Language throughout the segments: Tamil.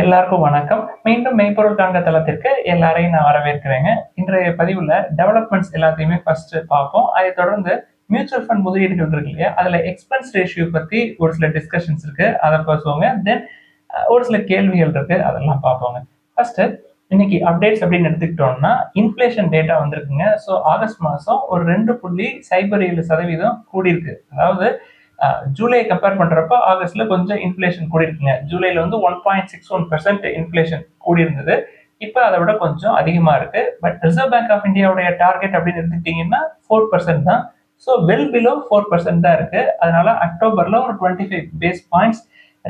எல்லாருக்கும் வணக்கம். மீண்டும் மெய்ப்பொருள் காண்க தளத்திற்கு எல்லாரையும் நான் வரவேற்கிறேங்க. இன்றைய பதிவுல டெவலப்மெண்ட்ஸ் எல்லாத்தையுமே ஃபர்ஸ்ட் பார்ப்போம். அதை தொடர்ந்து மியூச்சுவல் ஃபண்ட் முதலீடுகள் இருக்கு இல்லையா? அதுல எக்ஸ்பென்ஸ் ரேஷியோ பத்தி ஒரு சில டிஸ்கஷன்ஸ் இருக்கு. அதை பேசுவோங்க. தென் ஒரு சில கேள்விகள் இருக்கு. அதெல்லாம் பார்ப்போங்க. ஃபர்ஸ்ட் இன்னைக்கு அப்டேட்ஸ் அப்படின்னு எடுத்துக்கிட்டோம்னா இன்ஃப்ளேஷன் டேட்டா வந்திருக்குங்க. ஸோ ஆகஸ்ட் மாதம் ஒரு ரெண்டு புள்ளி சைபர் ஏழு சதவீதம் கூடியிருக்கு. அதாவது ஜூலை கம்பேர் பண்ணுறப்ப ஆகஸ்ட்ல கொஞ்சம் இன்ஃப்ளேஷன் கூடி இருக்குங்க ஜூலைல வந்து one point six one percent inflation கூடி இருந்தது இப்போ அதை விட கொஞ்சம் அதிகமாக இருக்கு. பட் ரிசர்வ் பேங்க் ஆஃப் இந்தியாவுடைய டார்கெட் அப்படின்னு எடுத்துக்கிட்டீங்கன்னா ஃபோர் பர்சன்ட் தான். So well below four percent தான் இருக்கு. அதனால அக்டோபர்ல ஒரு twenty five base points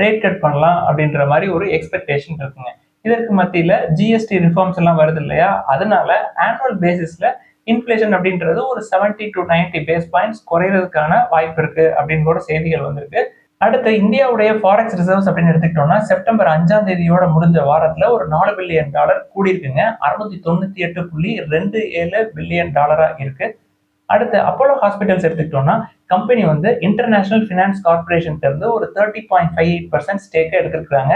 rate cut பண்ணலாம் அப்படின்ற மாதிரி ஒரு எக்ஸ்பெக்டேஷன் இருக்குங்க. இதற்கு மத்தியில் ஜிஎஸ்டி ரிஃபார்ம்ஸ் எல்லாம் வருது இல்லையா? அதனால ஆனுவல் பேசிஸ்ல இன்ஃப்ளேஷன் அப்படின்றது ஒரு seventy to ninety base points குறையிறதுக்கான வாய்ப்பு இருக்கு அப்படின்னு கூட செய்திகள் வந்திருக்கு. அடுத்து இந்தியாவுடைய ஃபாரெக்ஸ் ரிசர்வ்ஸ் அப்படின்னு எடுத்துக்கிட்டோம்னா செப்டம்பர் அஞ்சாம் தேதியோட முடிஞ்ச வாரத்துல ஒரு நாலு பில்லியன் டாலர் கூடியிருக்குங்க. அறுநூத்தி தொண்ணூத்தி எட்டு புள்ளி ரெண்டு ஏழு பில்லியன் டாலரா இருக்கு. அடுத்து அப்போலோ ஹாஸ்பிட்டல்ஸ் எடுத்துக்கிட்டோம்னா கம்பெனி வந்து இன்டர்நேஷனல் ஃபினான்ஸ் கார்பரேஷன் இருந்து ஒரு thirty point five eight percent ஸ்டேக்கை எடுத்திருக்காங்க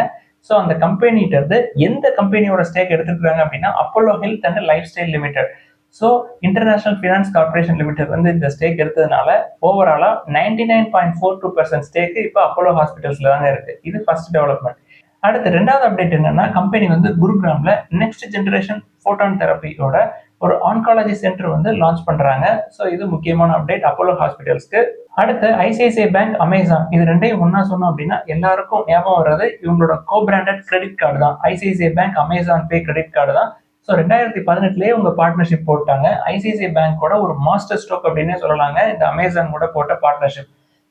ஸோ அந்த கம்பெனிகிட்ட இருந்து எந்த கம்பெனியோட ஸ்டேக் எடுத்துருக்காங்க அப்படின்னா Apollo health and lifestyle limited so international finance corporation limited வந்து இந்த ஸ்டேக் எடுத்ததுனால ஓவராலாக ninety nine point four two percent ஸ்டேக்கு இப்போ அப்போலோ ஹாஸ்பிட்டல்ஸில் தாங்க இருக்கு. இது ஃபர்ஸ்ட் டெவலப்மெண்ட் அடுத்து ரெண்டாவது அப்டேட் என்னன்னா கம்பெனி வந்து குருகிராமில் நெக்ஸ்ட் ஜென்ரேஷன் ஃபோட்டான் தெரப்பியோட ஒரு ஆன்காலஜி சென்டர் வந்து லான்ச் பண்ணுறாங்க ஸோ இது முக்கியமான அப்டேட் அப்போலோ ஹாஸ்பிட்டல்ஸ்க்கு அடுத்து ஐசிஐசிஐ பேங்க் அமேசான் இது ரெண்டையும் ஒன்றா சொன்னோம் அப்படின்னா எல்லாருக்கும் ஞாபகம் வர்றது இவங்களோட கோ பிராண்டட் கிரெடிட் கார்டு தான் ICICI bank Amazon pay credit card தான். ஸோ ரெண்டாயிரத்தி பதினெட்டுலேயே உங்கள் பார்ட்னர்ஷிப் போட்டாங்க. ஐசிஐசிஐ பேங்கோட ஒரு மாஸ்டர் ஸ்ட்ரோக் அப்படின்னே சொல்லலாங்க. இந்த அமேசான் கூட போட்ட பார்ட்னர்ஷிப்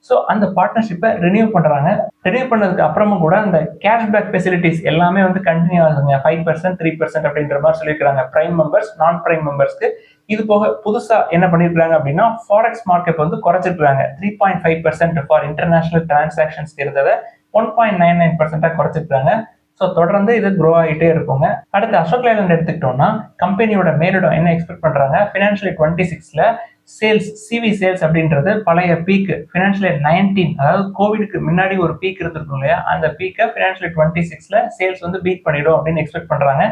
ஸோ அந்த பார்ட்னர்ஷிப்பை ரினியூ பண்ணுறாங்க ரினியூ பண்ணதுக்கு அப்புறமும் கூட அந்த கேஷ்பேக் ஃபெசிலிட்டிஸ் எல்லாமே வந்து கண்டினியூ ஆகுதுங்க. ஃபைவ் பர்சன்ட் த்ரீ பர்சன்ட் அப்படின்ற மாதிரி சொல்லியிருக்காங்க பிரைம் மெம்பர்ஸ் நான் பிரைம் மெம்பர்ஸ்க்கு இது போக புதுசாக என்ன பண்ணியிருக்காங்க அப்படின்னா ஃபாரெக்ஸ் மார்க்கெட் வந்து குறைச்சிருக்காங்க three point five percent for international transactions இருந்ததை ஒன் பாயிண்ட் நைன் நைன் பர்சன்டா குறைச்சிருக்காங்க ஸோ தொடர்ந்து இது க்ரோ ஆகிட்டே இருக்குங்க. அடுத்து அசோக் லேலண்ட் எடுத்துக்கிட்டோம்னா கம்பெனியோட மேலிடம் என்ன எக்ஸ்பெக்ட் பண்ணுறாங்க ஃபினான்ஷியல் டுவெண்ட்டி சிக்ஸ்ல சேல்ஸ் சிவி சேல்ஸ் அப்படின்றது பழைய பீக்கு ஃபினான்ஷியல் நைன்டீன் அதாவது கோவிடுக்கு முன்னாடி ஒரு பீக் இருந்திருக்கும் இல்லையா? அந்த பீக்கை ஃபினான்ஷியல் டுவெண்ட்டி சிக்ஸில் சேல்ஸ் வந்து பீட் பண்ணிடும் அப்படின்னு எக்ஸ்பெக்ட் பண்ணுறாங்க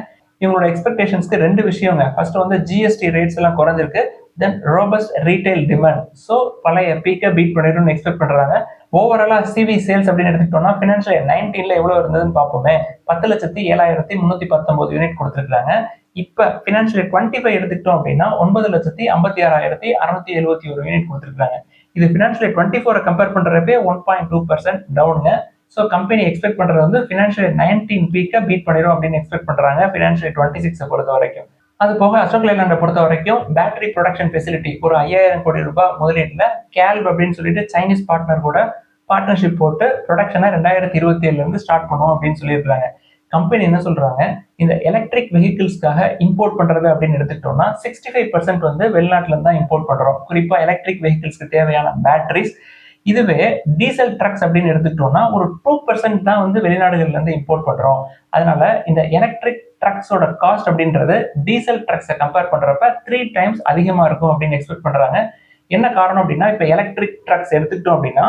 இவங்களோட எக்ஸ்பெக்டேஷன்ஸ்க்கு ரெண்டு விஷயங்க. ஃபர்ஸ்ட் வந்து ஜிஎஸ்டி ரேட்ஸ் எல்லாம் குறைஞ்சிருக்கு. Then robust retail demand so பழைய பீக்கை பீட் பண்ணிடும்னு எக்ஸ்பெக்ட் பண்ணுறாங்க ஓவராலாக சிவி சேல்ஸ் அப்படின்னு எடுத்துக்கிட்டோம்னா ஃபினான்ஷியல் நைன்டீனில் எவ்வளோ இருந்ததுன்னு பார்ப்போமே. பத்து லட்சத்தி ஏழாயிரத்தி முந்நூற்றி பத்தொம்போது யூனிட் கொடுத்துருக்காங்க இப்போ ஃபினான்ஷியல் டுவெண்ட்டி ஃபைவ் எடுத்துக்கிட்டோம் அப்படின்னா ஒன்பது லட்சத்தி ஐம்பத்தி ஆறாயிரத்தி அறுநூத்தி எழுபத்தி ஒரு யூனிட் கொடுத்துருக்காங்க இது ஃபினான்ஷியல் டுவெண்ட்டி ஃபோரை கம்பேர் பண்ணுறப்பே ஒன் பாயிண்ட் டூ பர்சன்ட் டவுனுங்க ஸோ கம்பெனி எக்ஸ்பெக்ட் பண்ணுறது வந்து ஃபினான்ஷியல் நைன்டீன் பீக்கை பீட் பண்ணிடும் அப்படின்னு எக்ஸ்பெக்ட் பண்ணுறாங்க ஃபினான்ஷியல் டுவெண்ட்டி சிக்ஸை பொறுத்த வரைக்கும் அது போக அசோக் லேலாண்டை பொறுத்த வரைக்கும் பேட்டரி ப்ரொடக்ஷன் ஃபெசிலிட்டி ஒரு ஐயாயிரம் கோடி ரூபாய் முதலீட்டில் கேல்ப் அப்படின்னு சொல்லிட்டு சைனீஸ் பார்ட்னர் கூட பார்ட்னர்ஷிப் போட்டு ப்ரொடக்ஷனை ரெண்டாயிரத்தி இருபத்தி ஏழுலேருந்து ஸ்டார்ட் பண்ணுவோம் அப்படின்னு சொல்லியிருக்காங்க கம்பெனி என்ன சொல்றாங்க? இந்த எலக்ட்ரிக் வெஹிக்கிள்ஸ்க்காக இம்போர்ட் பண்றது அப்படின்னு எடுத்துக்கிட்டோம்னா சிக்ஸ்டி ஃபைவ் பர்சன்ட் வந்து வெளிநாட்டிலிருந்து தான் இம்போர்ட் பண்றோம். குறிப்பா எலக்ட்ரிக் வெஹிக்கிள்ஸ்க்கு தேவையான பேட்டரிஸ் இதுவே டீசல் ட்ரக்ஸ் அப்படின்னு எடுத்துக்கிட்டோம்னா ஒரு டூ பர்சன்ட் தான் வந்து வெளிநாடுகள்ல இருந்து இம்போர்ட் பண்றோம். அதனால இந்த எலக்ட்ரிக் ட்ரக்ஸோட காஸ்ட் அப்படின்றது டீசல் ட்ரக்ஸை கம்பேர் பண்ணுறப்ப த்ரீ டைம்ஸ் அதிகமாக இருக்கும் அப்படின்னு எக்ஸ்பெக்ட் பண்ணுறாங்க என்ன காரணம் அப்படின்னா இப்போ எலக்ட்ரிக் ட்ரக்ஸ் எடுத்துக்கிட்டோம் அப்படின்னா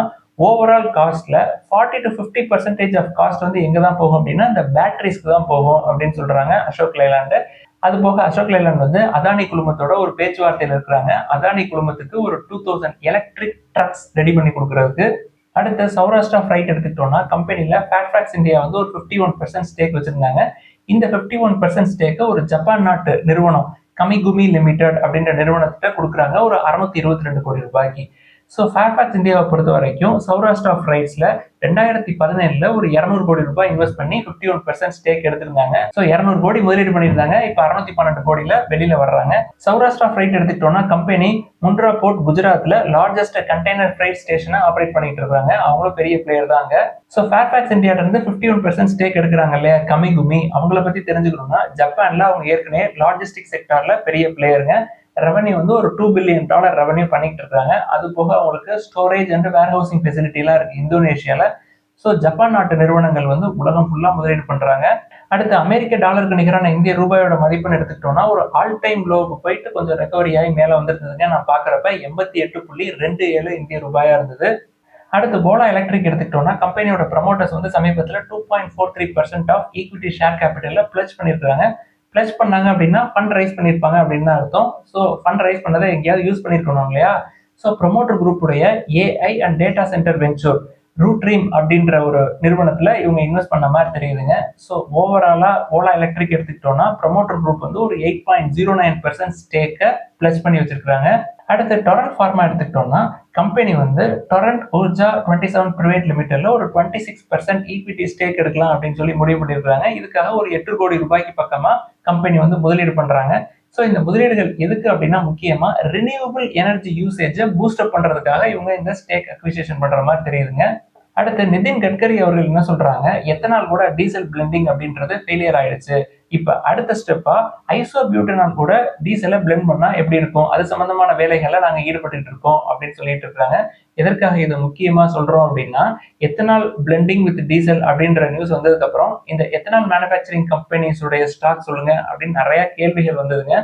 overall காஸ்ட்ல forty to fifty percentage of cost வந்து எங்கே தான் போகும் அப்படின்னா இந்த பேட்டரிஸ்க்கு தான் போகும் அப்படின்னு சொல்கிறாங்க அசோக் லைலாண்டு. அது போக அசோக் லைலாண்ட் வந்து அதானி குழுமத்தோட ஒரு பேச்சுவார்த்தையில் இருக்கிறாங்க. அதானி குழுமத்துக்கு ஒரு two thousand electric trucks ready பண்ணி கொடுக்கறதுக்கு. அடுத்து சௌராஷ்டிரா ஃப்ரைட் எடுத்துக்கிட்டோம்னா கம்பெனியில் ஃபேட்ராக்ஸ் இந்தியா வந்து ஒரு ஃபிஃப்டி ஒன் பர்சன்ட் ஸ்டேக் வச்சிருந்தாங்க. இந்த ஃபிஃப்டி ஒன் பர்சன்ட் ஸ்டேக்கை ஒரு ஜப்பான் நாட்டு நிறுவனம் கமிகுமி லிமிடெட் அப்படின்ற நிறுவனத்திட்ட கொடுக்குறாங்க. ஒரு அறுநூத்தி இருபத்தி ரெண்டு கோடி ரூபாய்க்கு. ஸோ ஃபேர்ஃபேக்ஸ் இந்தியாவை பொறுத்த வரைக்கும் சௌராஷ்டிரா ரைட்ஸில் ரெண்டாயிரத்தி பதினேழுல ஒரு இரநூறு கோடி ரூபாய் இன்வெஸ்ட் பண்ணி ஃபிஃப்டி ஒன் பர்சன்ட் ஸ்டேக் எடுத்திருந்தாங்க. ஸோ இரநூறு கோடி முதலீடு பண்ணியிருந்தாங்க. இப்போ அறுநூத்தி பன்னெண்டு கோடியில வெளியில வர்றாங்க. சௌராஷ்டிரா ஃப்ரைட் எடுத்துக்கிட்டோம்னா கம்பெனி முண்ட்ரா போர்ட் குஜராத்ல லார்ஜஸ்ட் கண்டெய்னர் ஃப்ரைட் ஸ்டேஷனை ஆப்ரேட் பண்ணிட்டு இருக்காங்க. அவங்களும் பெரிய பிளேயர் தாங்க ஸோ ஃபேர்ஃபேக்ஸ் இந்தியால இருந்து ஃபிஃப்டி ஒன் பர்சன்ட் ஸ்டேக் எடுக்கிறாங்க இல்லையா? கமிகுமி அவங்கள பத்தி தெரிஞ்சுக்கணும்னா ஜப்பான்ல அவங்க ஏற்கனவே லாஜிஸ்டிக் செக்டார்ல பெரிய பிளேயருங்க ரெவன்யூ வந்து ஒரு டூ பில்லியன் டாலர் ரெவன்யூ பண்ணிட்டு இருக்காங்க. அது போக அவங்களுக்கு ஸ்டோரேஜ் அண்ட் வேர் ஹவுசிங் ஃபெசிலிட்டிலாம் இருக்கு இந்தோனேஷியால. ஸோ ஜப்பான் நாட்டு நிறுவனங்கள் வந்து உலகம் ஃபுல்லா முதலீடு பண்றாங்க. அடுத்து அமெரிக்க டாலருக்கு நிகரான இந்திய ரூபாயோட மதிப்புன்னு எடுத்துக்கிட்டோம்னா ஒரு ஆல் டைம் லோவுக்கு போயிட்டு கொஞ்சம் ரெக்கவரி ஆகி மேலே வந்திருந்ததுங்க. நான் பார்க்குறப்ப எண்பத்தி எட்டு புள்ளி ரெண்டு ஏழு இந்திய ரூபாயா இருந்தது. அடுத்து போலா எலக்ட்ரிக் எடுத்துக்கிட்டோம்னா கம்பெனியோட ப்ரமோட்டர்ஸ் வந்து சமீபத்தில் two point four three percent of equity share கேபிட்டலில் pledge பண்ணியிருக்காங்க ஃப்ளஷ் பண்ணாங்க அப்படின்னா ஃபண்ட் ரைஸ் பண்ணியிருப்பாங்க அப்படின்னு தான் அர்த்தம். ஸோ ஃபண்ட் ரைஸ் பண்ணதை எங்கேயாவது யூஸ் பண்ணியிருக்கணும் இல்லையா? So promoter குரூப்புடைய AI and data centre venture ரூட்ரீம் அப்படின்ற ஒரு நிறுவனத்தில் இவங்க இன்வெஸ்ட் பண்ண மாதிரி தெரியுதுங்க. ஸோ ஓவராலாக ஓலா எலக்ட்ரிக் எடுத்துக்கிட்டோம்னா ப்ரொமோட்டர் குரூப் வந்து ஒரு eight point zero nine percent ஸ்டேக்கை pledge பண்ணி வச்சிருக்காங்க அடுத்து டொரண்ட் ஃபார்மா எடுத்துக்கிட்டோம்னா கம்பெனி வந்து Torrent Urja twenty seven private லிமிடெட்ல ஒரு twenty six percent equity stake எடுக்கலாம் அப்படின்னு சொல்லி முடிவு பண்ணியிருக்காங்க இதுக்காக ஒரு எட்டு கோடி ரூபாய்க்கு பக்கமாக கம்பெனி வந்து முதலீடு பண்றாங்க. ஸோ இந்த முதலீடுகள் எதுக்கு அப்படின்னா முக்கியமா ரினியூவபிள் எனர்ஜி யூசேஜை பூஸ்டப் பண்றதுக்காக இவங்க இந்த ஸ்டேக் அக்விசேஷன் பண்ற மாதிரி தெரியுதுங்க. அடுத்து நிதின் கட்கரி அவர்கள் என்ன சொல்றாங்க? எத்தனால் கூட டீசல் பிளெண்டிங் அப்படின்றது ஃபெயிலியர் ஆயிடுச்சு. இப்ப அடுத்த ஸ்டெப்பா ஐசோ பியூட்டனால் கூட டீசலை பிளெண்ட் பண்ணா எப்படி இருக்கும்? அது சம்பந்தமான வேலைகள்ல நாங்க ஈடுபட்டு இருக்கோம் அப்படின்னு சொல்லிட்டு இருக்காங்க. எதற்காக இதை முக்கியமா சொல்றோம் அப்படின்னா எத்தனால் பிளெண்டிங் வித் டீசல் அப்படின்ற நியூஸ் வந்ததுக்கு அப்புறம் இந்த எத்தனால் மேனுஃபேக்சரிங் கம்பெனிஸுடைய ஸ்டாக் சொல்லுங்க அப்படின்னு நிறைய கேள்விகள் வந்ததுங்க.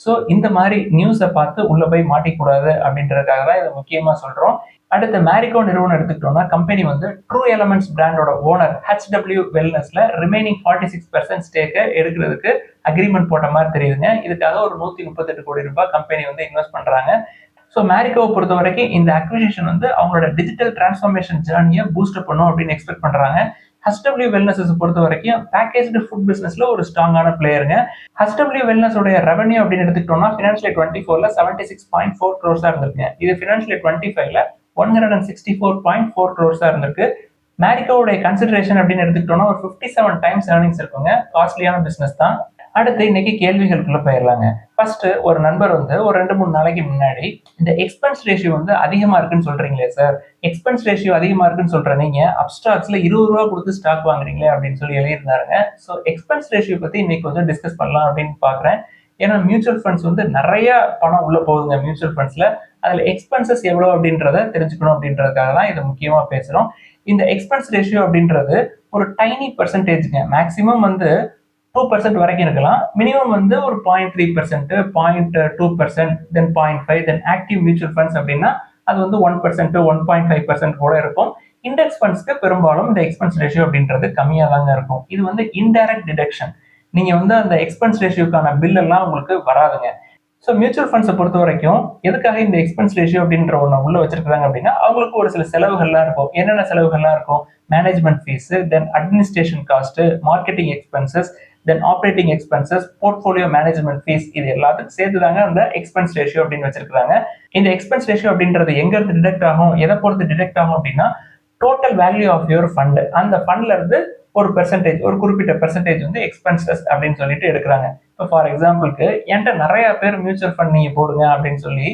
ஸோ இந்த மாதிரி நியூஸை பார்த்து உள்ளே போய் மாட்டிக்கூடாது அப்படின்றதுக்காக தான் இதை முக்கியமாக சொல்கிறோம் அடுத்து மேரிகோ நிறுவனம் எடுத்துக்கிட்டோம்னா கம்பெனி வந்து ட்ரூ எலமெண்ட்ஸ் பிராண்டோட ஓனர் ஹெச்டபிள்யூ வெல்னஸ்ல ரிமைனிங் ஃபார்ட்டி சிக்ஸ் பர்சன்ட் ஸ்டேக்கை எடுக்கிறதுக்கு அக்ரிமெண்ட் போட்ட மாதிரி தெரியுதுங்க. இதுக்காக ஒரு நூத்தி முப்பத்தெட்டு கோடி ரூபாய் கம்பெனி வந்து இன்வெஸ்ட் பண்றாங்க. ஸோ மேரிகோவை பொறுத்த வரைக்கும் இந்த அக்விசிஷன் வந்து அவங்களோட டிஜிட்டல் டிரான்ஸ்ஃபார்மேஷன் ஜேர்னியை பூஸ்ட் பண்ணும் அப்படின்னு எக்ஸ்பெக்ட் பண்றாங்க. ஹஸ்டபிள்யூ வெல்னஸஸ் பொறுத்த வரைக்கும் பேக்கேஜ்டு ஃபுட் பிசினஸ்ல ஒரு ஸ்ட்ராங்கான பிளேயருங்க ஹஸ்டபிள்யூ வெல்னஸ் உடைய ரெவன்யூ அப்படின்னு எடுத்துக்கிட்டோம்னா ஃபினான்ஷியல் டுவெண்ட்டி ஃபோர்ல செவன்டி சிக்ஸ் பாயிண்ட் ஃபோர் க்ரோஸா இருந்திருக்கு. இது ஃபினான்ஷியல் டுவெண்ட்டி ஃபைவ்ல one hundred and sixty four point four க்ரோஸா இருந்திருக்கு. மேரிக்கோவுடைய கன்சிடரேஷன் அப்படின்னு எடுத்துக்கிட்டோம்னா ஒரு ஃபிஃப்டி செவன் டைம்ஸ் ஏர்னிங்ஸ் இருக்குங்க காஸ்ட்லியான பிசினஸ் தான். அடுத்து இன்னைக்கு கேள்விகளுக்குள்ள போயிடலாங்க ஃபர்ஸ்ட் ஒரு நண்பர் வந்து ஒரு ரெண்டு மூணு நாளைக்கு முன்னாடி இந்த எக்ஸ்பென்ஸ் ரேஷியோ வந்து அதிகமா இருக்குன்னு சொல்றீங்களே சார் எக்ஸ்பென்ஸ் ரேஷியோ அதிகமா இருக்குன்னு சொல்ற நீங்க அப்டாக்ஸ்ல இருபது ரூபா கொடுத்து ஸ்டாக் வாங்குறீங்களே அப்படின்னு சொல்லி எழுதியிருந்தாருங்க. ஸோ எக்ஸ்பென்ஸ் ரேஷியோ பத்தி இன்னைக்கு வந்து டிஸ்கஸ் பண்ணலாம் அப்படின்னு பாக்குறேன். ஏன்னா மியூச்சுவல் ஃபண்ட்ஸ் வந்து நிறைய பணம் உள்ள போகுதுங்க மியூச்சுவல் ஃபண்ட்ஸ்ல அதுல எக்ஸ்பென்சஸ் எவ்வளவு அப்படின்றத தெரிஞ்சுக்கணும் அப்படின்றதுக்காக தான் இதை முக்கியமா பேசுறோம். இந்த எக்ஸ்பென்ஸ் ரேஷியோ அப்படின்றது ஒரு டைனி பர்சன்டேஜ்ங்க மேக்சிமம் வந்து டூ பர்சன்ட் வரைக்கும் இருக்கலாம். மினிமம் வந்து ஒரு point three percent point two percent then point five then active mutual funds அப்படின்னா அது வந்து one percent one point five percent கூட இருக்கும். இண்டெக்ஸ் ஃபண்ட்ஸ்க்கு பெரும்பாலும் இந்த எக்ஸ்பென்ஸ் ரேஷியோ அப்படின்றது கம்மியாக தாங்க இருக்கும். இது வந்து இன்டைரக்ட் டிடக்ஷன் நீங்கள் வந்து அந்த எக்ஸ்பென்ஸ் ரேஷியோக்கான பில் எல்லாம் உங்களுக்கு வராதுங்க. ஸோ மியூச்சுவல் ஃபண்ட்ஸை பொறுத்த வரைக்கும் எதுக்காக இந்த எக்ஸ்பென்ஸ் ரேஷியோ அப்படின்ற ஒன்று உள்ள வச்சிருக்காங்க அப்படின்னா அவங்களுக்கு ஒரு சில செலவுகள்லாம் இருக்கும். என்னென்ன செலவுகள்லாம் இருக்கும்? Management fees then administration cost marketing expenses then operating expenses portfolio management fees இது எல்லாத்துக்கும் சேர்த்து தாங்க அந்த எக்ஸ்பென்ஸ் ரேஷியோ அப்படின்னு வச்சிருக்காங்க இந்த எக்ஸ்பென்ஸ் ரேஷியோ அப்படின்றது எங்க இருந்து டிடெக்ட் ஆகும் எதை பொறுத்து டிடெக்ட் ஆகும் அப்படின்னா total value of your fund அந்த ஃபண்ட்ல இருந்து ஒரு பெர்சன்டேஜ் ஒரு குறிப்பிட்ட பெர்சன்டேஜ் வந்து எக்ஸ்பென்சஸ் அப்படின்னு சொல்லிட்டு எடுக்கிறாங்க. இப்போ ஃபார் எக்ஸாம்பிளுக்கு என்கிட்ட நிறைய பேர் மியூச்சுவல் ஃபண்ட் நீங்க போடுங்க அப்படின்னு சொல்லி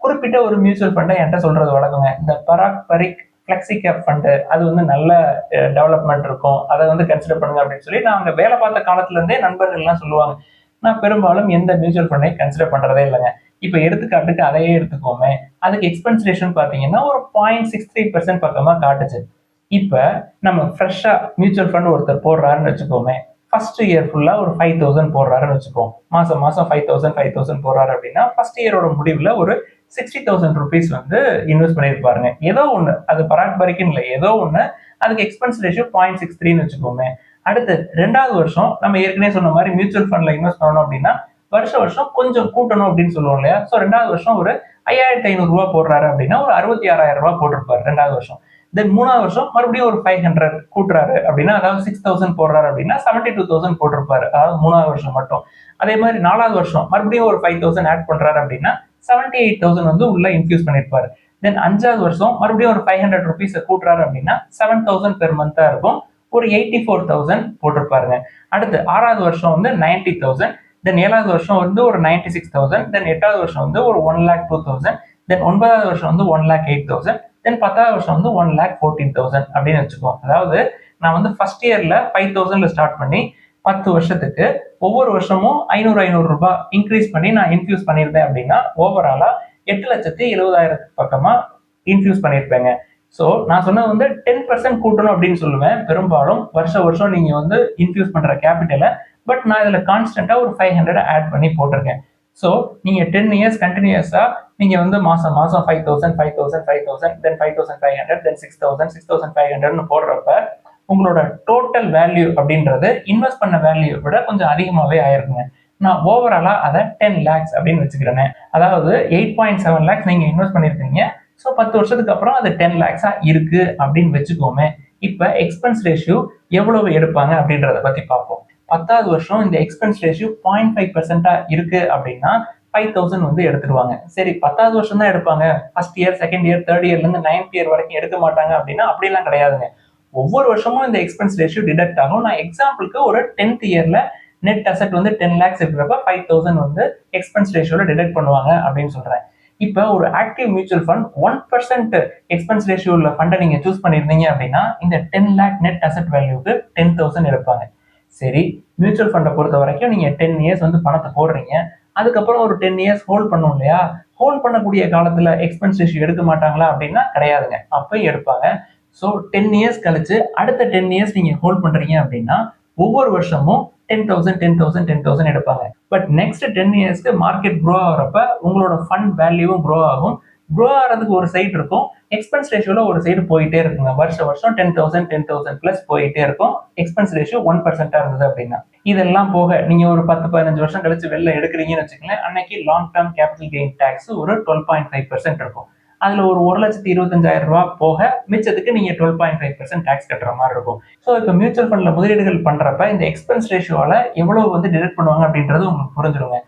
குறிப்பிட்ட ஒரு மியூச்சுவல் ஃபண்டை என்கிட்ட சொல்றது வழக்கங்க. இந்த Parag Parikh flexi cap fund அது வந்து நல்ல டெவலப்மெண்ட் இருக்கும். அதை வந்து கன்சிடர் பண்ணுங்க அப்படின்னு சொல்லி நான் அங்கே வேலை பார்த்த காலத்துலேருந்தே நண்பர்கள்லாம் சொல்லுவாங்க. நான் பெரும்பாலும் எந்த மியூச்சுவல் ஃபண்டையும் கன்சிடர் பண்றதே இல்லைங்க. இப்போ எடுத்துக்காட்டுக்கு அதையே எடுத்துக்கோமே. அதுக்கு எக்ஸ்பென்ஸ் ரேஷன் பார்த்தீங்கன்னா ஒரு பாயிண்ட் சிக்ஸ் த்ரீ பர்சன்ட் பக்கமாக காட்டுச்சு. இப்போ நம்ம ஃப்ரெஷ்ஷாக மியூச்சுவல் ஃபண்ட் ஒருத்தர் போடுறாருன்னு வச்சுக்கோமே. ஃபர்ஸ்ட் இயர் ஃபுல்லாக ஒரு ஃபைவ் தௌசண்ட் போடுறாருன்னு வச்சுக்கோம். மாதம் மாதம் ஃபைவ் தௌசண்ட் ஃபைவ் தௌசண்ட் போடுறாரு அப்படின்னா ஃபர்ஸ்ட் இயரோட முடிவில் ஒரு சிக்ஸ்டி தௌசண்ட் ருபீஸ் வந்து இன்வெஸ்ட் பண்ணியிருப்பாருங்க ஏதோ ஒன்று அது பராக்பரிக்குன்னு இல்லை ஏதோ ஒன்று அதுக்கு எக்ஸ்பென்ஸ் ரேஷியோ பாயிண்ட் சிக்ஸ் த்ரீன்னு வச்சுக்கோமே. அடுத்து ரெண்டாவது வருஷம் நம்ம ஏற்கனவே சொன்ன மாதிரி மியூச்சுவல் ஃபண்ட்ல இன்வெஸ்ட் பண்ணணும் அப்படின்னா வருஷ வருஷம் கொஞ்சம் கூட்டணும் அப்படின்னு சொல்லுவோம் இல்லையா? ஸோ ரெண்டாவது வருஷம் ஒரு ஐயாயிரத்தி ஐநூறுரூவா போடுறாரு அப்படின்னா ஒரு அறுபத்தி ஆறாயிரம் ரூபா போட்டிருப்பாரு ரெண்டாவது வருஷம். தென் மூணாவது வருஷம் மறுபடியும் ஒரு ஃபைவ் ஹண்ட்ரட் கூட்டுறாரு அப்படின்னா அதாவது சிக்ஸ் தௌசண்ட் போடுறாரு அப்படின்னா செவன்டி டூ தௌசண்ட் போட்டிருப்பாரு. அதாவது மூணாவது வருஷம் மட்டும். அதே மாதிரி நாலாவது வருஷம் மறுபடியும் ஒரு ஃபைவ் தௌசண்ட் ஆட் பண்றாரு அப்படின்னா செவன்டி எயிட் தௌசண்ட் வந்து உள்ள இன்க்ரீஸ் பண்ணிருப்பாரு. தென் அஞ்சாவது வருஷம் மறுபடியும் ஒரு ஃபைவ் ஹண்ட்ரட் ருபீஸ் கூட்டுறாரு அப்படின்னா செவன் தௌசண்ட் பெர் மந்தா இருக்கும். ஒரு எயிட்டி ஃபோர் தௌசண்ட் போட்டிருப்பாருங்க. அடுத்து ஆறாவது வருஷம் வந்து நைன்டி தௌசண்ட் தென் ஏழாவது வருஷம் வந்து ஒரு நைன்டி சிக்ஸ் தௌசண்ட் தென் எட்டாவது வருஷம் வந்து ஒரு one lakh two thousand then ஒன்பதாவது வருஷம் வந்து one lakh eight thousand then பத்தாவது வருஷம் வந்து ஒன் லேக் ஃபோர்டீன் தௌசண்ட் அப்படின்னு வச்சுக்கோம் அதாவது நான் வந்து ஃபர்ஸ்ட் இயர்ல ஃபைவ் தௌசண்ட்ல ஸ்டார்ட் பண்ணி பத்து வருஷத்துக்கு ஒவ்வொரு வருஷமும் ஐநூறு ஐநூறு ரூபாய் இன்க்ரீஸ் பண்ணி நான் இன்ஃபியூஸ் பண்ணியிருந்தேன் அப்படின்னா ஓவராலா எட்டு லட்சத்தி எழுபதாயிரத்துக்கு பக்கமா இன்ஃபியூஸ் பண்ணியிருப்பேங்க. ஸோ நான் சொன்னது வந்து டென் பர்சன்ட் கூட்டணும் அப்படின்னு சொல்லுவேன். பெரும்பாலும் வருஷ வருஷம் நீங்க வந்து இன்ஃபியூஸ் பண்ற கேபிட்டலை பட் நான் இதுல கான்ஸ்டன்டா ஒரு ஃபைவ் ஹண்ட்ரட் ஆட் பண்ணி போட்டிருக்கேன். ஸோ நீங்க டென் இயர்ஸ் கண்டினியூஸா நீங்க வந்து மாசம் மாசம் five thousand five thousand five thousand then five thousand five hundred then six thousand six thousand five ஹண்ட்ரட்னு போடுறப்ப உங்களோட டோட்டல் வேல்யூ அப்படின்றது இன்வெஸ்ட் பண்ண வேல்யூ விட கொஞ்சம் அதிகமாகவே ஆயிருக்குங்க. நான் ஓவராலாக அதை டென் லேக்ஸ் அப்படின்னு வச்சுக்கிறேன். அதாவது எயிட் பாயிண்ட் செவன் லேக்ஸ் நீங்கள் இன்வெஸ்ட் பண்ணியிருக்கீங்க. ஸோ பத்து வருஷத்துக்கு அப்புறம் அது டென் லேக்ஸாக இருக்குது அப்படின்னு வச்சுக்கோமே. இப்போ எக்ஸ்பென்ஸ் ரேஷியோ எவ்வளவு எடுப்பாங்க அப்படின்றத பற்றி பார்ப்போம். பத்தாவது வருஷம் இந்த எக்ஸ்பென்ஸ் ரேஷியோ பாயிண்ட் ஃபைவ் பர்சென்ட்டாக இருக்குது அப்படின்னா ஃபைவ் தௌசண்ட் வந்து எடுத்துருவாங்க. சரி பத்தாவது வருஷம் தான் எடுப்பாங்க first year second year third இயர்லேருந்து ninth year வரைக்கும் எடுக்க மாட்டாங்க அப்படின்னா அப்படிலாம் கிடையாதுங்க. ஒவ்வொரு வருஷமும் இந்த எக்ஸ்பென்ஸ் ரேஷியோ டிடக்ட் ஆகும். நான் எக்ஸாம்பிளுக்கு ஒரு டென்த் இயர்ல நெட் அசெட் வந்து டென் லேக்ஸ் இருக்கிறப்ப ஃபைவ் தௌசண்ட் வந்து எக்ஸ்பென்ஸ் ரேஷியோல டிடக்ட் பண்ணுவாங்க அப்படின்னு சொல்றேன். இப்போ ஒரு active mutual fund one percent expense ரேஷியோவில் ஃபண்டை நீங்க சூஸ் பண்ணியிருந்தீங்க அப்படின்னா இந்த டென் லேக் நெட் அசெட் வேல்யூக்கு டென் தௌசண்ட் எடுப்பாங்க. சரி மியூச்சுவல் ஃபண்டை பொறுத்த வரைக்கும் நீங்க டென் இயர்ஸ் வந்து பணத்தை போடுறீங்க. அதுக்கப்புறம் ஒரு டென் இயர்ஸ் ஹோல்ட் பண்ணும் இல்லையா? ஹோல்ட் பண்ணக்கூடிய காலத்துல எக்ஸ்பென்ஸ் ரேஷியோ எடுக்க மாட்டாங்களா அப்படின்னா கிடையாதுங்க. அப்பயும் எடுப்பாங்க. ஸோ டென் இயர்ஸ் கழிச்சு அடுத்த டென் இயர்ஸ் நீங்கள் ஹோல்ட் பண்ணுறீங்க அப்படின்னா ஒவ்வொரு வருஷமும் ten thousand ten thousand ten thousand எடுப்பாங்க. பட் நெக்ஸ்ட் டென் இயர்ஸ்க்கு மார்க்கெட் க்ரோ ஆகிறப்ப உங்களோட ஃபண்ட் வேல்யூவும் க்ரோ ஆகும். க்ரோ ஆகிறதுக்கு ஒரு சைடு இருக்கும். எக்ஸ்பென்ஸ் ரேஷியோவில் ஒரு சைடு போயிட்டே இருக்குங்க. வருஷம் வருஷம் ten thousand ten thousand plus போயிட்டே இருக்கும். எக்ஸ்பென்ஸ் ரேஷியோ ஒன் பர்சென்ட்டாக இருந்தது அப்படின்னா. இதெல்லாம் போக நீங்கள் ஒரு பத்து பதினஞ்சு வருஷம் கழிச்சு வெளில எடுக்கிறீங்கன்னு வச்சுக்கோங்களேன் அன்னைக்கு long term capital gain tax ஒரு டுவெல் பாயிண்ட் ஃபைவ் பர்சன்ட் இருக்கும். அதில் ஒரு ஒரு லட்சத்தி இருபத்தஞ்சாயிரம் ரூபா போக மிச்சத்துக்கு நீங்கள் twelve point five percent tax கட்டுற மாதிரி இருக்கும். ஸோ இப்போ மியூச்சுவல் ஃபண்டில் முதலீடுகள் பண்ணுறப்ப இந்த எக்ஸ்பென்ஸ் ரேஷியோவில் எவ்வளோ வந்து டிடெக்ட் பண்ணுவாங்க அப்படின்றது உங்களுக்கு புரிஞ்சிருங்க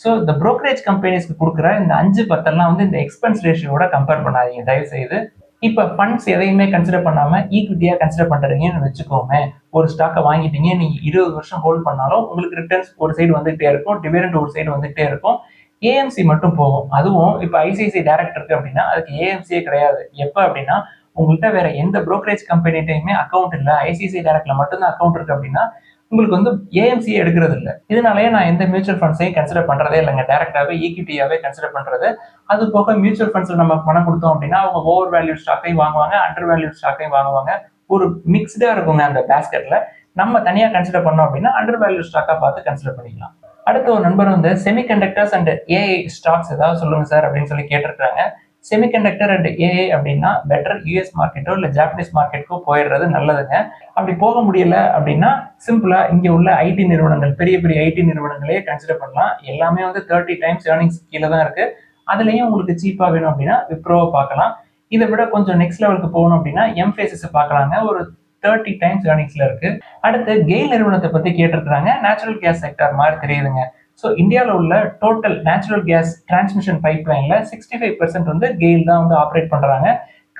ஸோ இந்த ப்ரோக்கரேஜ் கம்பெனிஸ்க்கு கொடுக்குற இந்த அஞ்சு பத்தெல்லாம் வந்து இந்த எக்ஸ்பென்ஸ் ரேஷியோட கம்பேர் பண்ணாதீங்க. தயவு செய்து இப்போ ஃபண்ட்ஸ் எதையுமே கன்சிடர் பண்ணாமல் ஈக்விட்டியாக கன்சிடர் பண்ணுறீங்கன்னு வச்சுக்கோமே ஒரு ஸ்டாக்கை வாங்கிட்டீங்க நீங்கள் இருபது வருஷம் ஹோல்ட் பண்ணாலும் உங்களுக்கு ரிட்டர்ன்ஸ் ஒரு சைடு வந்துகிட்டே இருக்கும் டிவிடெண்ட் ஒரு சைடு வந்துகிட்டே இருக்கும். ஏஎம்சி மட்டும் போகும். அதுவும் இப்போ ஐசிஐசி டைரக்ட் இருக்கு அப்படின்னா அதுக்கு ஏஎம்சியே கிடையாது. எப்போ அப்படின்னா உங்கள்கிட்ட வேற எந்த ப்ரோக்கரேஜ் கம்பெனிட்டையுமே அக்கௌண்ட் இல்லை. ஐசிஐசி டைரக்ட்ல மட்டும்தான் அக்கௌண்ட் இருக்கு அப்படின்னா உங்களுக்கு வந்து ஏஎம்சியே எடுக்கிறது இல்லை இதனாலேயே நான் எந்த மியூச்சுவல் ஃபண்ட்ஸையும் கன்சிடர் பண்ணுறதே இல்லைங்க. டேரக்டாவே ஈக்விட்டியாகவே கன்சிடர் பண்ணுறது அது போக மியூச்சுவல் ஃபண்ட்ஸில் நம்ம பணம் கொடுத்தோம் அப்படின்னா அவங்க ஓவர் வேல்யூ ஸ்டாக்கையும் வாங்குவாங்க அண்டர் வேல்யூ ஸ்டாக்கையும் வாங்குவாங்க. ஒரு மிக்ஸ்டாக இருக்குங்க அந்த பேஸ்கெட்டில் நம்ம தனியாக கன்சிடர் பண்ணோம் அப்படின்னா அண்டர் வேல்யூ ஸ்டாக்காக பார்த்து கன்சிடர் பண்ணிக்கலாம். அடுத்து ஒரு நண்பர் வந்து செமிகண்டக்டர்ஸ் அண்ட் ஏஐ ஸ்டாக்ஸ் ஏதாவது சொல்லுங்க சார் அப்படின்னு சொல்லி கேட்டிருக்காங்க செமிகண்டக்டர் அண்ட் ஏஐ அப்படின்னா பெட்டர் யூஎஸ் மார்க்கெட்டோ இல்லை ஜாப்பனீஸ் மார்க்கெட்டுக்கோ போயிடுறது நல்லதுங்க. அப்படி போக முடியல அப்படின்னா சிம்பிளா இங்கே உள்ள ஐடி நிறுவனங்கள் பெரிய பெரிய ஐடி நிறுவனங்களே கன்சிடர் பண்ணலாம். எல்லாமே வந்து தேர்ட்டி டைம்ஸ் ஏர்னிங்ஸ் கீழே தான் இருக்கு. அதுலயும் உங்களுக்கு சீப்பா வேணும் அப்படின்னா விப்ரோவை பார்க்கலாம். இதை விட கொஞ்சம் நெக்ஸ்ட் லெவலுக்கு போகணும் அப்படின்னா எம்ஃபேசிஸ் பார்க்கலாங்க. ஒரு தேர்ட்டி டைம்ஸ் ஏர்னிங்ஸ்ல இருக்கு. அடுத்து கெயில் நிறுவனத்தை பத்தி கேட்டிருக்கிறாங்க. நேச்சுரல் கேஸ் செக்டர் மாதிரி தெரியுதுங்க. ஸோ இந்தியாவில் உள்ள total natural gas transmission pipe லைன்ல சிக்ஸ்டி ஃபைவ் பர்சன்ட் வந்து கெயில் தான் வந்து ஆப்ரேட் பண்றாங்க.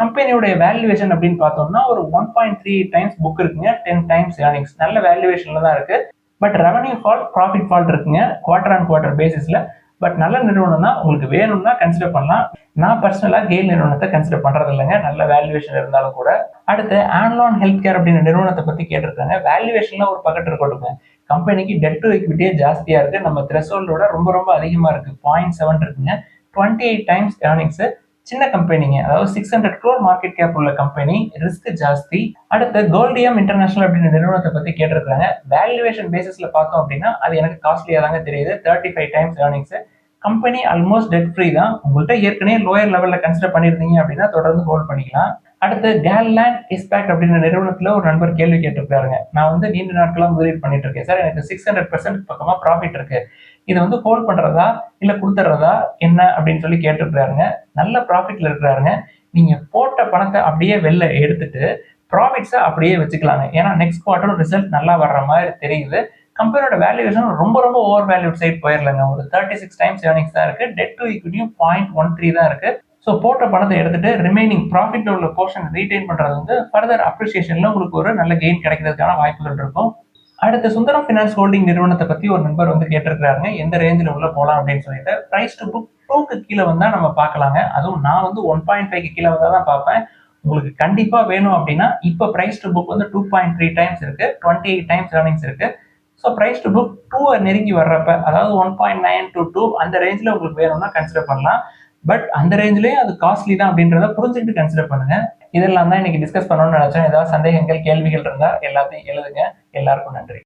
கம்பெனியோட வேல்யூவேஷன் அப்படின்னு பார்த்தோம்னா ஒரு one point three times book இருக்குங்க. டென் டைம்ஸ் ஏர்னிங்ஸ் நல்ல வேல்யூவேஷன்ல தான் இருக்கு. But revenue fall profit fall இருக்குங்க. குவார்டர் அண்ட் குவார்டர் பேசிஸ்ல பட் நல்ல நிறுவனம் தான் உங்களுக்கு வேணும்னா கன்சிடர் பண்ணலாம். நான் பர்சனலாக கெயில் நிறுவனத்தை கன்சிடர் பண்றது இல்லைங்க. நல்ல வேல்யூவேஷன் இருந்தாலும் கூட. அடுத்து ஆன்லான் ஹெல்த் கேர் அப்படின்ற நிறுவனத்தை பத்தி கேட்டிருக்காங்க. வேல்யூவேஷன்லாம் ஒரு பக்கத்து இருக்கட்டுங்க கம்பெனிக்கு டெட் டு எக்விட்டியே ஜாஸ்தியா இருக்கு. நம்ம த்ரெஷோல்டோட ரொம்ப ரொம்ப அதிகமா இருக்கு. பாயிண்ட் செவன் இருக்குங்க. டுவெண்ட்டி எயிட் டைம்ஸ் ஏர்னிங்ஸ் சின்ன கம்பெனிங்க அதாவது six hundred crore market cap உள்ள கம்பெனி ரிஸ்க் ஜாஸ்தி. அடுத்து கோல்டியம் இன்டர்நேஷனல் அப்படின்ற நிறுவனத்தை பத்தி கேட்டிருக்காங்க வேல்யூவேஷன் பேசிஸ்ல பார்த்தோம் அப்படின்னா அது எனக்கு காஸ்ட்லியா தாங்க தெரியுது. Thirty five times earnings company almost debt free தான். உங்கள்கிட்ட ஏற்கனவே லோயர் லெவல்ல கன்சிடர் பண்ணியிருந்தீங்க அப்படின்னா தொடர்ந்து ஹோல்ட் பண்ணிக்கலாம். அடுத்து கேல்லேண்ட் இஸ்பேக்ட் அப்படின்ற நிறுவனத்தில் ஒரு நண்பர் கேள்வி கேட்டிருக்காருங்க நான் வந்து நீண்ட நாட்களாக முதலீடு பண்ணிட்டு இருக்கேன். சார் எனக்கு சிக்ஸ் ஹண்ட்ரட் பர்சன்ட் பக்கமாக ப்ராஃபிட் இருக்கு. இதை வந்து ஹோல்ட் பண்றதா இல்ல கொடுத்துட்றதா என்ன அப்படின்னு சொல்லி கேட்டுருக்காருங்க நல்ல ப்ராஃபிட்ல இருக்கிறாருங்க. நீங்க போட்ட பணத்தை அப்படியே வெளில எடுத்துட்டு ப்ராஃபிட்ஸை அப்படியே வச்சுக்கலாங்க. ஏன்னா நெக்ஸ்ட் குவார்டர் ரிசல்ட் நல்லா வர்ற மாதிரி தெரியுது. கம்பெனியோட வேல்யூவேஷன் ரொம்ப ரொம்ப ஓவர் வேல்யூட் சைட் போயிடலங்க ஒரு தேர்ட்டி சிக்ஸ் டைம்ஸ் ஏர்னிங்ஸ் தான் இருக்கு. டெட் டு ஈக்விட்டியும் பாயிண்ட் ஒன் த்ரீ தான் இருக்கு. ஸோ போட்ட பணத்தை எடுத்துட்டு ரிமைனிங் ப்ராஃபிட்ல உள்ள போர்ஷன் ரீடைன் பண்றது வந்து ஃபர்தர் அப்ரிசியேஷன்ல உங்களுக்கு ஒரு நல்ல கெயின் கிடைக்கிறதுக்கான வாய்ப்புகள் இருக்கும். அடுத்து சுந்தரம் ஃபினான்ஸ் ஹோல்டிங் நிறுவனத்தை பத்தி ஒரு நண்பர் வந்து கேட்டிருக்காருங்க எந்த ரேஞ்சில் உள்ள போகலாம் அப்படின்னு சொல்லிட்டு ப்ரைஸ் டு புக் டூக்கு கீழே வந்தா நம்ம பார்க்கலாங்க. அதுவும் நான் வந்து ஒன் பாயிண்ட் ஃபைவ்க்கு கீழே வந்தால் தான் பார்ப்பேன். உங்களுக்கு கண்டிப்பாக வேணும் அப்படின்னா இப்போ ப்ரைஸ் டு புக் வந்து டூ பாயிண்ட் த்ரீ டைம்ஸ் இருக்கு. டுவெண்ட்டி எயிட் டைம்ஸ் ஏர்னிங்ஸ் இருக்கு ஸோ ப்ரைஸ் டு புக் டூவை நெருங்கி வர்றப்ப அதாவது one point nine to two அந்த ரேஞ்சில் உங்களுக்கு வேணும்னா கன்சிடர் பண்ணலாம். பட் அந்த ரேஞ்சிலேயே அது காஸ்ட்லி தான் அப்படின்றத புரிஞ்சுக்கிட்டு கன்சிடர் பண்ணுங்க. இதெல்லாம் தான் இன்னைக்கு டிஸ்கஸ் பண்ணணும்னு நினச்சேன். ஏதாவது சந்தேகங்கள் கேள்விகள் இருந்தால் எல்லாத்தையும் எழுதுங்க. எல்லாருக்கும் நன்றி.